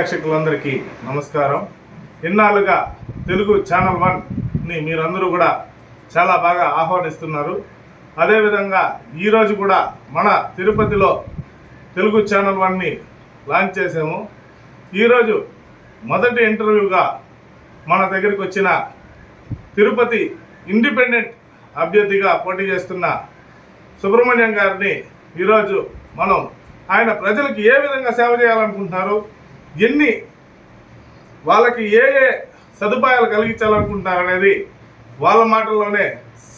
ప్రేక్షకులందరికీ నమస్కారం. ఇన్నాళ్ళుగా తెలుగు ఛానల్ వన్ని మీరందరూ కూడా చాలా బాగా ఆహ్వానిస్తున్నారు. అదేవిధంగా ఈరోజు కూడా మన తిరుపతిలో తెలుగు ఛానల్ వన్ని లాంచ్ చేసాము ఈరోజు మొదటి ఇంటర్వ్యూగా మన దగ్గరికి వచ్చిన తిరుపతి ఇండిపెండెంట్ అభ్యర్థిగా పోటీ చేస్తున్న సుబ్రహ్మణ్యం గారిని ఈరోజు మనం ఆయన ప్రజలకు ఏ విధంగా సేవ చేయాలనుకుంటున్నారు? ఎన్ని వాళ్ళకి ఏ ఏ సదుపాయాలు కలిగించాలనుకుంటున్నారు అనేది వాళ్ళ మాటల్లోనే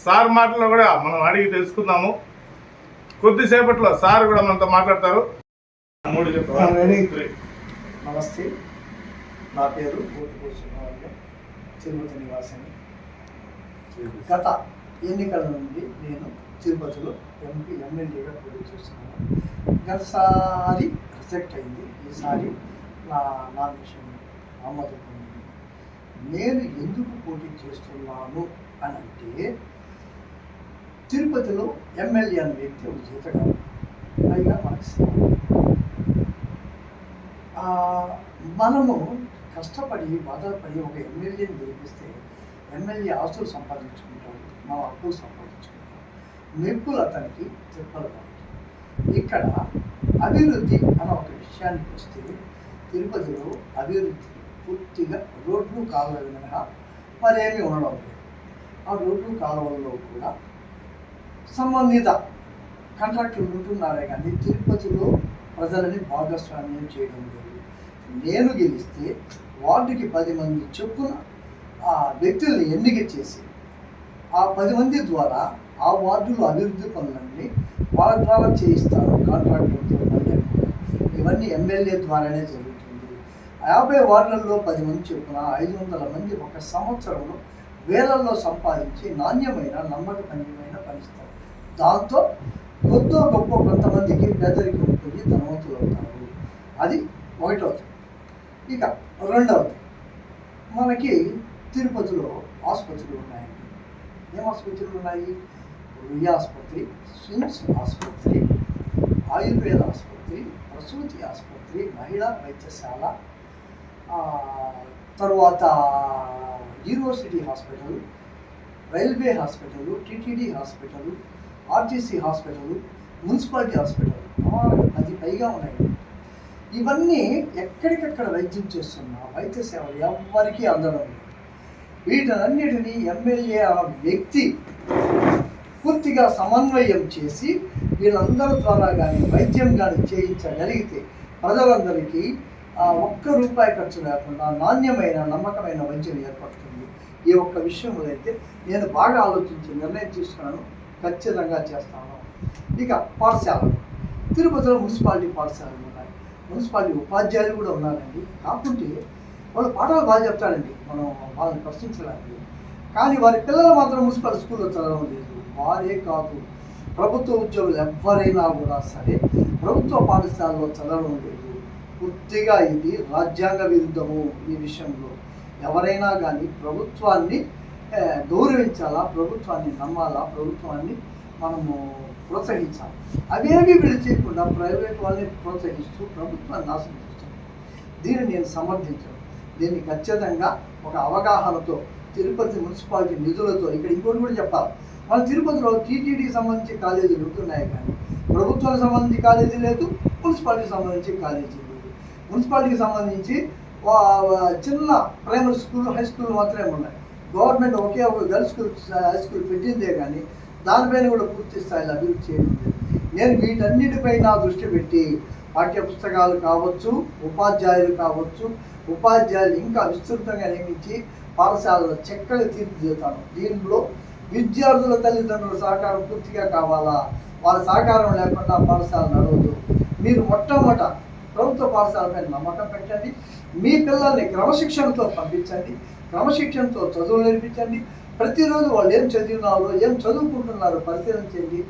సార్ మాటల్లో కూడా మనం అడిగి తెలుసుకుందాము. కొద్దిసేపట్లో సార్ కూడా మనతో మాట్లాడతారు. నమస్తే. నా పేరు తిరుపతి నివాసిని. గత ఎన్నికల నుండి నేను తిరుపతిలో ఎంపీ ఎమ్మెల్యేగా పోటీ చేస్తున్నాను. గతసారి రిజెక్ట్ అయింది. ఈసారి నా నామినేషన్ ఆమోదం పొందింది. నేను ఎందుకు పోటీ చేస్తున్నాను అని అంటే తిరుపతిలో ఎమ్మెల్యే అనే వ్యక్తి ఒక జీతగాడు. పైగా మనకి మనము కష్టపడి బాధపడి ఒక ఎమ్మెల్యేని గెలిపిస్తే ఎమ్మెల్యే ఆస్తులు సంపాదించుకుంటాడు మన అప్పులు సంపాదించుకుంటాం. మెప్పులు అతనికి తిప్పలు ఇక్కడ అభివృద్ధి అన్న ఒక విషయానికి వస్తే తిరుపతిలో అభివృద్ధి పూర్తిగా రోడ్లు కాలువలు మినహా మరేమీ ఉండడం లేదు ఆ రోడ్లు కాలువల్లో కూడా సంబంధిత కాంట్రాక్టులు ఉంటున్నారే కానీ తిరుపతిలో ప్రజలని భాగస్వామ్యం చేయడం లేదు. నేను గెలిస్తే వార్డుకి పది మంది చొప్పున ఆ వ్యక్తుల్ని ఎన్నిక చేసి ఆ పది మంది ద్వారా ఆ వార్డులో అభివృద్ధి పనులన్నీ వాళ్ళ ద్వారా చేయిస్తారు కాంట్రాక్టర్తో ఇవన్నీ ఎమ్మెల్యే ద్వారానే జరుగుతుంది యాభై వార్డులలో పది మంది చొప్పున ఐదు వందల మంది ఒక సంవత్సరంలో వేలల్లో సంపాదించి నాణ్యమైన నమ్మకమైన పనిస్తారు దాంతో కొద్దో గొప్ప కొంతమందికి పేదరికం పోయి ధనవంతులు అవుతారు. అది ఒకటవది. ఇక రెండవది. మనకి తిరుపతిలో ఆసుపత్రులు ఉన్నాయండి. ఏం ఆసుపత్రులు ఉన్నాయి? రుయ్య ఆసుపత్రి స్విమ్స్ ఆసుపత్రి ఆయుర్వేద ఆసుపత్రి ప్రసూతి ఆసుపత్రి మహిళా వైద్యశాల తర్వాత university hospital railway hospital TTD hospital RTC hospital municipality hospital అది పైగా ఉన్నాయి. ఇవన్నీ ఎక్కడికెక్కడ వైద్యం చేస్తున్న వైద్య సేవలు ఎవ్వరికీ అందడం లేదు. వీటన్నిటిని ఎమ్మెల్యే ఆ వ్యక్తి పూర్తిగా సమన్వయం చేసి వీళ్ళందరి ద్వారా కానీ వైద్యం కానీ చేయించగలిగితే ప్రజలందరికీ ఒక్క రూపాయి ఖర్చు లేకుండా నాణ్యమైన నమ్మకమైన వైద్యం ఏర్పడుతుంది. ఈ ఒక్క విషయంలో అయితే నేను బాగా ఆలోచించి నిర్ణయం తీసుకున్నాను. ఖచ్చితంగా చేస్తాను. ఇక పాఠశాలలు తిరుపతిలో మున్సిపాలిటీ పాఠశాలలు ఉన్నాయి. మున్సిపాలిటీ ఉపాధ్యాయులు కూడా ఉన్నారండి. కాకుంటే వాళ్ళు పాఠాలు బాగా చెప్తారండి. మనం వాళ్ళని ప్రశ్నించడానికి. కానీ వారి పిల్లలు మాత్రం మున్సిపల్ స్కూల్లో చదవడం లేదు. వారే కాదు. ప్రభుత్వ ఉద్యోగులు ఎవరైనా కూడా సరే ప్రభుత్వ పాఠశాలలో చదవడం లేదు. పూర్తిగా ఇది రాజ్యాంగ విరుద్ధము ఈ విషయంలో. ఎవరైనా కానీ ప్రభుత్వాన్ని గౌరవించాలా ప్రభుత్వాన్ని నమ్మాలా ప్రభుత్వాన్ని మనము ప్రోత్సహించాలి. అవేవి వీళ్ళు చేయకుండా ప్రైవేట్ వాళ్ళని ప్రోత్సహిస్తూ ప్రభుత్వాన్ని నాశనం చేస్తాను దీన్ని నేను సమర్థించను. దీన్ని ఖచ్చితంగా ఒక అవగాహనతో తిరుపతి మున్సిపాలిటీ నిధులతో ఇక్కడ ఇంకోటి కూడా చెప్పాలి. మన తిరుపతిలో టీటీడీకి సంబంధించి కాలేజీలు ఉంటున్నాయి కానీ ప్రభుత్వానికి సంబంధించి కాలేజీ లేదు మున్సిపాలిటీకి సంబంధించి కాలేజీ లేదు. మున్సిపాలిటీకి సంబంధించి వా- చిన్న ప్రైమరీ స్కూల్ హై స్కూల్ మాత్రమే ఉన్నాయి. గవర్నమెంట్ ఒకే ఒక గర్ల్స్ స్కూల్ హై స్కూల్ పెట్టిందే కానీ దానిపైన కూడా పూర్తి స్థాయిలో అభివృద్ధి చేయడం నేను వీటన్నిటిపైన దృష్టి పెట్టి పాఠ్య పుస్తకాలు కావచ్చు ఉపాధ్యాయులు కావచ్చు ఉపాధ్యాయులు ఇంకా విస్తృతంగా నియమించి పాఠశాలలో చక్కగా తీర్చిదిద్దుతాను. దీనిలో విద్యార్థుల తల్లిదండ్రుల సహకారం పూర్తిగా కావాలా? వాళ్ళ సహకారం లేకుండా పాఠశాల నడవదు. మీరు మొట్టమొదట ప్రభుత్వ పాఠశాలపై నమ్మకం పెట్టండి. మీ పిల్లల్ని క్రమశిక్షణతో పంపించండి. క్రమశిక్షణతో చదువు నేర్పించండి. ప్రతిరోజు వాళ్ళు ఏం చదివినారో ఏం చదువుకుంటున్నారో పరిశీలించండి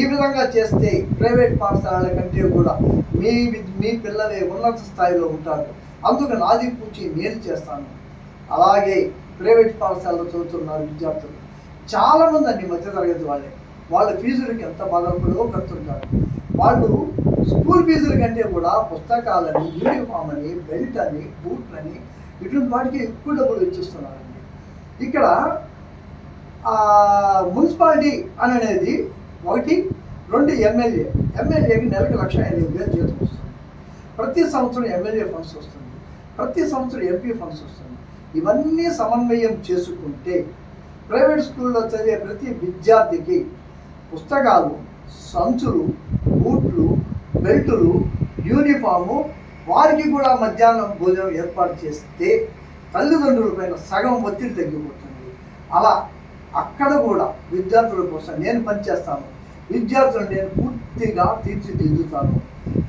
ఈ విధంగా చేస్తే ప్రైవేట్ పాఠశాలల కంటే కూడా మీ మీ పిల్లలే ఉన్నత స్థాయిలో ఉంటారు. అందుకు నాది పూచి నేను చేస్తాను. అలాగే ప్రైవేట్ పాఠశాలలో చదువుతున్నారు విద్యార్థులు. చాలామంది అండి మధ్యతరగతి వాళ్ళే. వాళ్ళ ఫీజులకి ఎంత బాధపడో కడుతుంటారు. వాళ్ళు స్కూల్ ఫీజుల కంటే కూడా పుస్తకాలని యూనిఫామ్ అని బెల్ట్ అని బూట్లని ఇటువంటి వాటికి ఎక్కువ డబ్బులు వెచ్చిస్తున్నారండి. ఇక్కడ మున్సిపాలిటీ అని అనేది ఒకటి రెండు ఎమ్మెల్యే ఎమ్మెల్యేకి నెలకు లక్ష ఎనిమిది వేలు జీతం వస్తుంది. ప్రతి సంవత్సరం ఎమ్మెల్యే ఫండ్స్ వస్తుంది. ప్రతి సంవత్సరం ఎంపీ ఫండ్స్ వస్తుంది. ఇవన్నీ సమన్వయం చేసుకుంటే ప్రైవేట్ స్కూల్లో చదివే ప్రతి విద్యార్థికి పుస్తకాలు సంచులు బెల్టులు యూనిఫాము వారికి కూడా మధ్యాహ్నం భోజనం ఏర్పాటు చేస్తే తల్లిదండ్రుల పైన సగం ఒత్తిడి తగ్గిపోతుంది. అలా అక్కడ కూడా విద్యార్థుల కోసం నేను పనిచేస్తాను. విద్యార్థులను నేను పూర్తిగా తీర్చిదిద్దుతాను.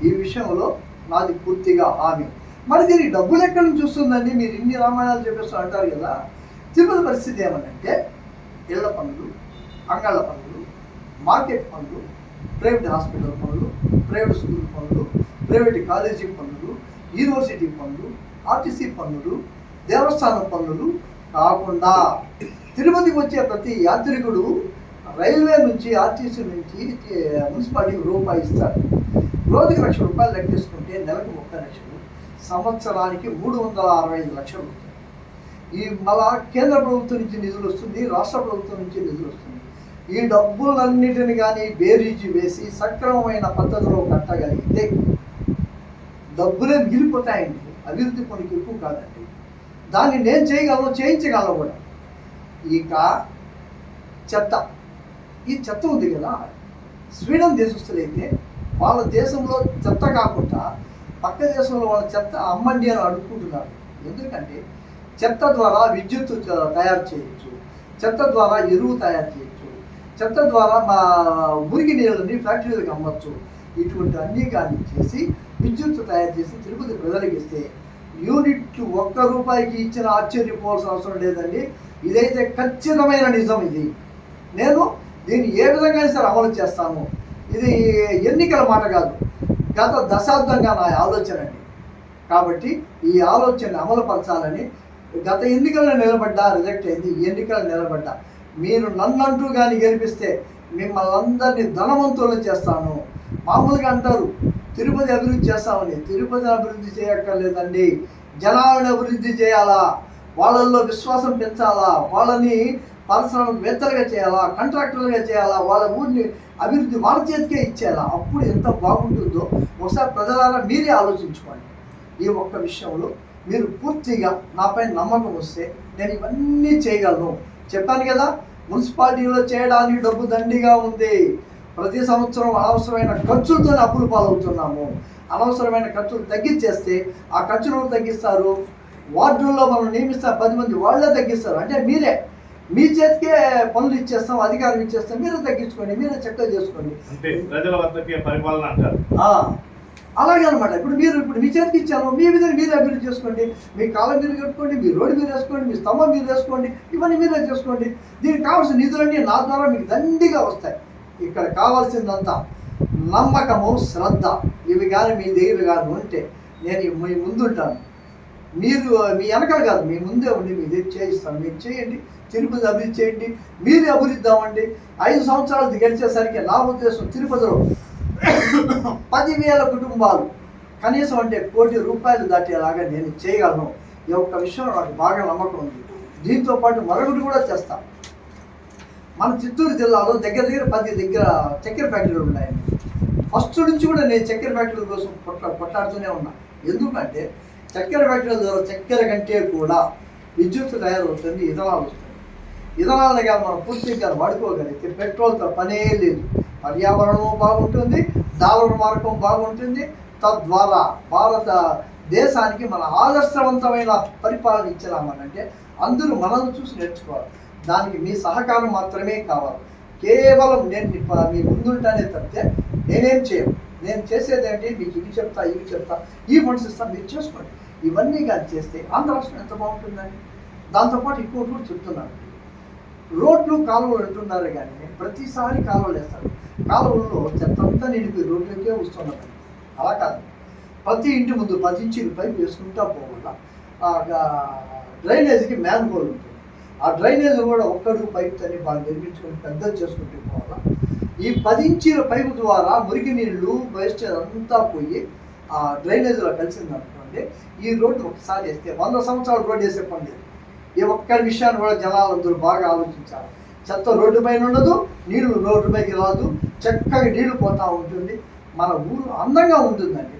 ఈ విషయంలో నాది పూర్తిగా హామీ. మరి దీనికి డబ్బులు ఎక్కడి నుంచి వస్తుందండి? మీరు ఇన్ని రామాయణాలు చెప్పేస్తూ అంటారు కదా. తిరుపతి పరిస్థితి ఏమనంటే ఇళ్ళ పనులు అంగళ్ళ పనులు మార్కెట్ పనులు ప్రైవేట్ హాస్పిటల్ పనులు ప్రైవేట్ స్కూల్ పనులు ప్రైవేట్ కాలేజీ పనులు యూనివర్సిటీ పనులు ఆర్టీసీ పన్నులు దేవస్థానం పన్నులు కాకుండా తిరుపతికి వచ్చే ప్రతి యాత్రికుడు రైల్వే నుంచి ఆర్టీసీ నుంచి మున్సిపాలిటీకి రూపాయి ఇస్తాడు. రోజుకి లక్ష రూపాయలు లెక్కేసుకుంటే నెలకు ముప్పై లక్షలు సంవత్సరానికి మూడు వందల అరవై ఐదు లక్షలు ఈ మళ్ళా కేంద్ర ప్రభుత్వం నుంచి నిధులు వస్తుంది రాష్ట్ర ప్రభుత్వం నుంచి నిధులు వస్తుంది. ఈ డబ్బులన్నిటిని కానీ బేరీజు వేసి సక్రమమైన పద్ధతిలో కట్టగలిగితే డబ్బులే మిగిలిపోతాయండి. అభివృద్ధి పనికి ఎక్కువ కాదండి. దాన్ని నేను చేయగలను చేయించగలను కూడా. ఇక చెత్త. ఈ చెత్త ఉంది కదా. స్వీడన్ దేశస్తులైతే వాళ్ళ దేశంలో చెత్త కాకుండా పక్క దేశంలో వాళ్ళ చెత్త అమ్మండి అని అడుక్కుంటున్నారు. ఎందుకంటే చెత్త ద్వారా విద్యుత్ త- తయారు చేయొచ్చు. చెత్త ద్వారా ఎరువు తయారు చేయొచ్చు. చెత్త ద్వారా మా మురికి నీళ్ళని ఫ్యాక్టరీలకు అమ్మచ్చు. ఇటువంటి అన్నీ కానీ చేసి విద్యుత్ తయారు చేసి తిరుపతి ప్రజలకు ఇస్తే యూనిట్ ఒక్క రూపాయికి ఇచ్చిన ఆశ్చర్యపోవాల్సిన అవసరం లేదండి. ఇదైతే ఖచ్చితమైన నిజం ఇది. నేను దీన్ని ఏ విధంగా సరే అమలు చేస్తాను. ఇది ఎన్నికల మాట కాదు. గత దశాబ్దంగా నా ఆలోచన అండి. కాబట్టి ఈ ఆలోచన అమలుపరచాలని గత ఎన్నికల్లో నిలబడ్డా రిజెక్ట్ అయింది ఈ నిలబడ్డా. మీరు నన్నంటూ కానీ గెలిపిస్తే మిమ్మల్ని అందరినీ ధనవంతులను చేస్తాను. మామూలుగా అంటారు తిరుపతి అభివృద్ధి చేస్తామని. తిరుపతిని అభివృద్ధి చేయక్కర్లేదండి. జనాలను అభివృద్ధి చేయాలా? వాళ్ళల్లో విశ్వాసం పెంచాలా? వాళ్ళని పారిశ్రామికవేత్తలుగా చేయాలా? కాంట్రాక్టర్లుగా చేయాలా? వాళ్ళ ఊరిని అభివృద్ధి వాళ్ళ చేతికే ఇచ్చేయాలా? అప్పుడు ఎంత బాగుంటుందో ఒకసారి ప్రజలారా మీరే ఆలోచించుకోండి. ఈ ఒక్క విషయంలో మీరు పూర్తిగా నాపై నమ్మకం వస్తే నేను ఇవన్నీ చేయగలను. చెప్పాను కదా మున్సిపాలిటీలో చేయడానికి డబ్బు దండిగా ఉంది. ప్రతి సంవత్సరం అనవసరమైన ఖర్చులతో అప్పులు పాలవుతున్నాము. అనవసరమైన ఖర్చులు తగ్గించేస్తే ఆ ఖర్చులు తగ్గిస్తారు? వార్డుల్లో మనం నియమిస్తాం పది మంది వాళ్ళే తగ్గిస్తారు. అంటే మీరే. మీ చేతికే పనులు ఇచ్చేస్తాం అధికారం ఇచ్చేస్తాం మీరే తగ్గించుకోండి మీరే చక్కగా చేసుకోండి. అంటే ప్రజల వద్దకే పరిపాలన అంటారు. అలాగే అనమాట ఇప్పుడు మీరు ఇప్పుడు మీ చేతికి ఇచ్చాను మీ విధంగా మీరు అభివృద్ధి చేసుకోండి మీ కాలం మీరు కట్టుకోండి మీ రోడ్డు మీరు వేసుకోండి మీ స్తంభం మీరు వేసుకోండి ఇవన్నీ మీరే చేసుకోండి. దీనికి కావాల్సిన నిధులన్నీ నా ద్వారా మీకు దండిగా వస్తాయి. ఇక్కడ కావాల్సిందంతా నమ్మకము శ్రద్ధ. ఇవి కానీ మీ దగ్గర కానీ ఉంటే నేను మీ ముందుంటాను మీరు మీ వెనకాల కాదు మీ ముందే ఉండి మీ దగ్గర చేయిస్తాను. మీరు చేయండి తిరుపతి అభివృద్ధి చేయండి మీరే అభివృద్ధి అవ్వండి ఐదు సంవత్సరాలు గడిచేసరికి నా ఉద్దేశం తిరుపతిలో పదివేల కుటుంబాలు. కనీసం అంటే కోటి రూపాయలు దాటేలాగా నేను చేయగలను. ఈ ఒక్క విషయంలో నాకు బాగా నమ్మకం ఉంది. దీంతో పాటు మరొకటి కూడా చేస్తా. మన చిత్తూరు జిల్లాలో దగ్గర దగ్గర పది దగ్గర చక్కెర ఫ్యాక్టరీలు ఉన్నాయండి ఫస్ట్ నుంచి కూడా నేను చక్కెర ఫ్యాక్టరీల కోసం కొట్లా కొట్లాడుతూనే ఉన్నా. ఎందుకంటే చక్కెర ఫ్యాక్టరీల ద్వారా చక్కెర కంటే కూడా విద్యుత్ తయారవుతుంది ఇథనాల్ వస్తుంది. ఇథనాల్ని కానీ మనం పూర్తిగా వాడుకోగలిగితే పెట్రోల్తో పనే లేదు. పర్యావరణము బాగుంటుంది డాలర్ మార్గం బాగుంటుంది. తద్వారా భారత దేశానికి మన ఆదర్శవంతమైన పరిపాలన ఇచ్చినామనంటే అందరూ మనల్ని చూసి నేర్చుకోవాలి. దానికి మీ సహకారం మాత్రమే కావాలి. కేవలం నేను మీ మీ ముందుంటానే తప్పితే నేనేం చేయను. నేను చేసేది ఏంటి? మీకు ఇవి చెప్తా ఇవి చెప్తా. ఈ ఫండ్స్ ఇస్తాను మీరు చేసుకోండి. ఇవన్నీ కానీ చేస్తే ఆంధ్ర రాష్ట్రం ఎంత బాగుంటుందండి? దాంతోపాటు ఇంకోటి కూడా చెప్తున్నాను. రోడ్లు కాలువలు అంటున్నారు కానీ ప్రతిసారి కాలువలు వేస్తారు. కాలువల్లో చెత్త అంతా నిండిపోయి రోడ్లకే వస్తున్నారు అలా కాదు. ప్రతి ఇంటి ముందు పది ఇంచులు పైపు వేసుకుంటా పోవాలా. ఆ డ్రైనేజీకి మ్యాన్ హోల్ ఉంటుంది. ఆ డ్రైనేజ్ కూడా ఒక్కడు పైప్ తని బాగా నిర్మించుకొని పెద్దది చేసుకుంటూ పోవాలా. ఈ పది ఇంచీల పైపు ద్వారా మురికి నీళ్ళు వేస్టేజ్ అంతా పోయి ఆ డ్రైనేజీలో కలిసిందనుకోండి ఈ రోడ్డు ఒకసారి వేస్తే వంద సంవత్సరాలు రోడ్డు వేసే పని లేదు. ఈ ఒక్క విషయాన్ని కూడా జనాలందరూ బాగా ఆలోచించాలి. చెత్త రోడ్డు పైన ఉండదు నీళ్ళు రోడ్డు పైకి రాదు చక్కగా నీళ్ళు పోతూ ఉంటుంది. మన ఊరు అందంగా ఉంటుందండి.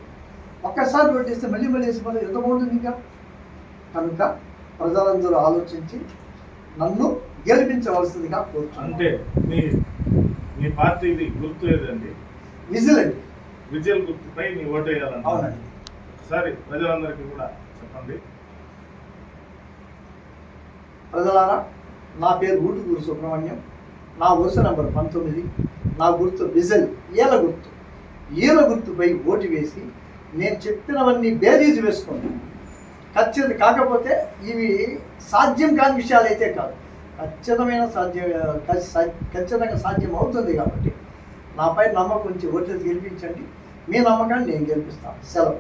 ఒక్కసారి రోడ్డు మళ్ళీ మళ్ళీ వేసి మళ్ళీ ఎంత బాగుంటుంది ఇంకా? కనుక ప్రజలందరూ ఆలోచించి నన్ను గెలిపించవలసిందిగా కోరుతున్నాను. అంటే మీ మీ పార్టీది గుర్తు ఏదండి? విజిల్ అండి విజయల్ గుర్తుపై నీ ఓటు వేయాలంట అవునండి. ఒకసారి ప్రజలందరికీ కూడా చెప్పండి. ప్రజలారా నా పేరు ఊటుకూరు సుబ్రహ్మణ్యం. నా వరుస నంబర్ పంతొమ్మిది. నా గుర్తు విజల్ ఈల గుర్తు. ఈల గుర్తుపై ఓటు వేసి నేను చెప్పినవన్నీ బేరీజు వేసుకోండి ఖచ్చిత కాకపోతే ఇవి సాధ్యం కాని విషయాలు అయితే కాదు. ఖచ్చితమైన సాధ్యం ఖచ్చితంగా సాధ్యం అవుతుంది కాబట్టి నాపై నమ్మకం ఉంచి ఓట్లు గెలిపించండి. మీ నమ్మకాన్ని నేను గెలిపిస్తాను. సెలవు.